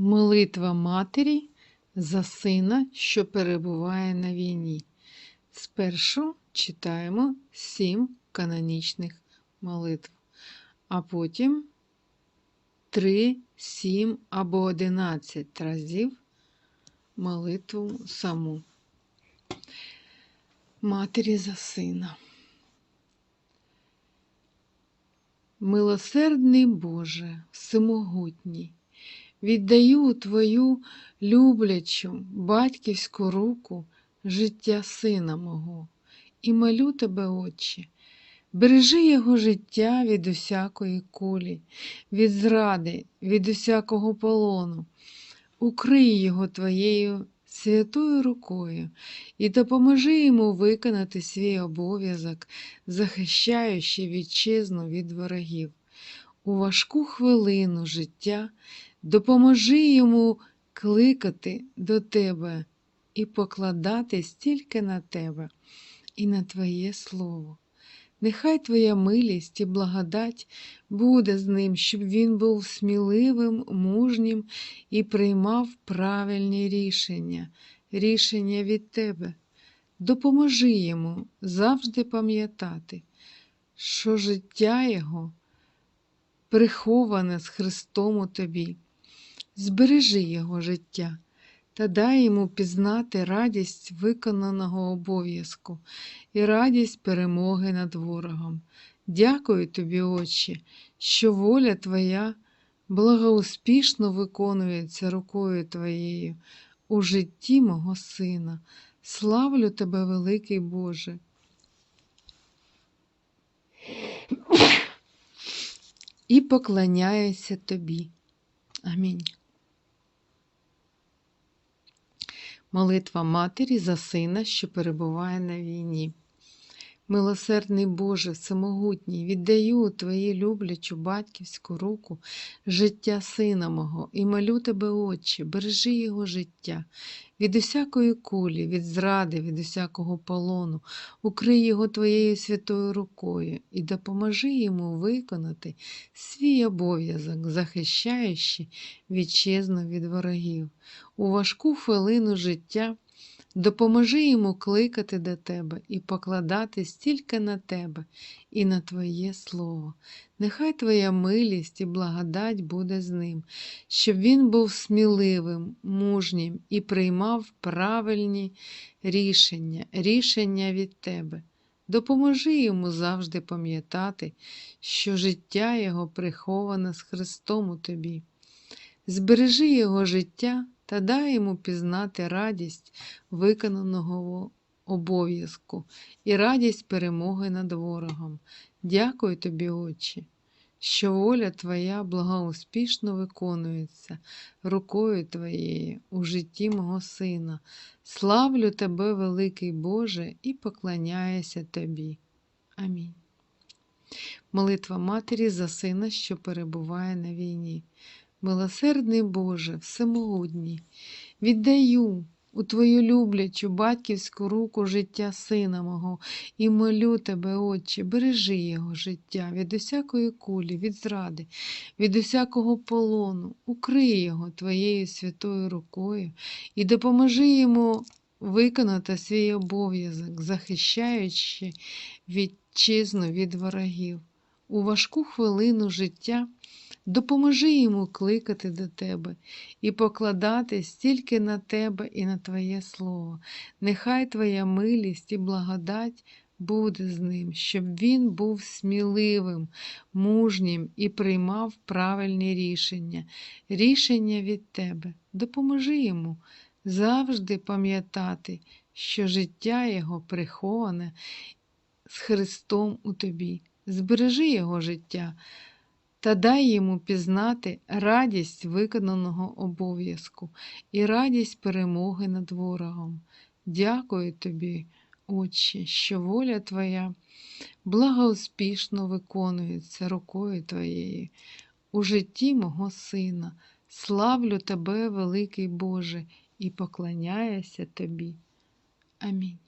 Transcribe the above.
Молитва матері за сина, що перебуває на війні. Спершу читаємо сім канонічних молитв, а потім три, сім або одинадцять разів молитву саму. Матері за сина. Милосердний Боже, всемогутній, віддаю у Твою люблячу батьківську руку життя сина мого і молю Тебе, Отче, бережи його життя від усякої кулі, від зради, від усякого полону, укрий його Твоєю святою рукою і допоможи йому виконати свій обов'язок, захищаючи вітчизну від ворогів. У важку хвилину життя допоможи йому кликати до тебе і покладатись тільки на тебе і на Твоє Слово. Нехай Твоя милість і благодать буде з ним, щоб він був сміливим, мужнім і приймав правильні рішення, рішення від Тебе. Допоможи йому завжди пам'ятати, що життя його приховане з Христом у тобі. Збережи його життя та дай йому пізнати радість виконаного обов'язку і радість перемоги над ворогом. Дякую тобі, Отче, що воля Твоя благоуспішно виконується рукою Твоєю у житті мого сина. Славлю тебе, великий Боже. І поклоняюся тобі. Амінь. Молитва Матері за сина, що перебуває на війні. Милосердний Боже, всемогутній, віддаю у Твої люблячу батьківську руку життя сина мого і молю тебе, Отче, бережи його життя від усякої кулі, від зради, від усякого полону, укрий його Твоєю святою рукою і допоможи йому виконати свій обов'язок, захищаючи вітчизну від ворогів. У важку хвилину життя. Допоможи йому кликати до тебе і покладатись тільки на тебе і на Твоє Слово. Нехай Твоя милість і благодать буде з ним, щоб він був сміливим, мужнім і приймав правильні рішення, рішення від тебе. Допоможи йому завжди пам'ятати, що життя його приховане з Христом у тобі. Збережи його життя та дай йому пізнати радість виконаного обов'язку і радість перемоги над ворогом. Дякую тобі, Отче, що воля Твоя благоуспішно виконується рукою Твоєю у житті мого сина. Славлю Тебе, великий Боже, і поклоняюся Тобі. Амінь. Молитва Матері за сина, що перебуває на війні. Милосердний Боже, всемогутній, віддаю у Твою люблячу батьківську руку життя сина мого і молю Тебе, Отче, бережи його життя від усякої кулі, від зради, від усякого полону, укрий його Твоєю святою рукою і допоможи йому виконати свій обов'язок, захищаючи вітчизну від ворогів. У важку хвилину життя. Допоможи йому кликати до тебе і покладатись тільки на тебе і на Твоє Слово. Нехай Твоя милість і благодать буде з ним, щоб він був сміливим, мужнім і приймав правильні рішення, рішення від тебе. Допоможи йому завжди пам'ятати, що життя його приховане з Христом у тобі. Збережи його життя та дай йому пізнати радість виконаного обов'язку і радість перемоги над ворогом. Дякую тобі, Отче, що воля Твоя благоуспішно виконується рукою Твоєю у житті мого сина. Славлю Тебе, великий Боже, і поклоняюся Тобі. Амінь.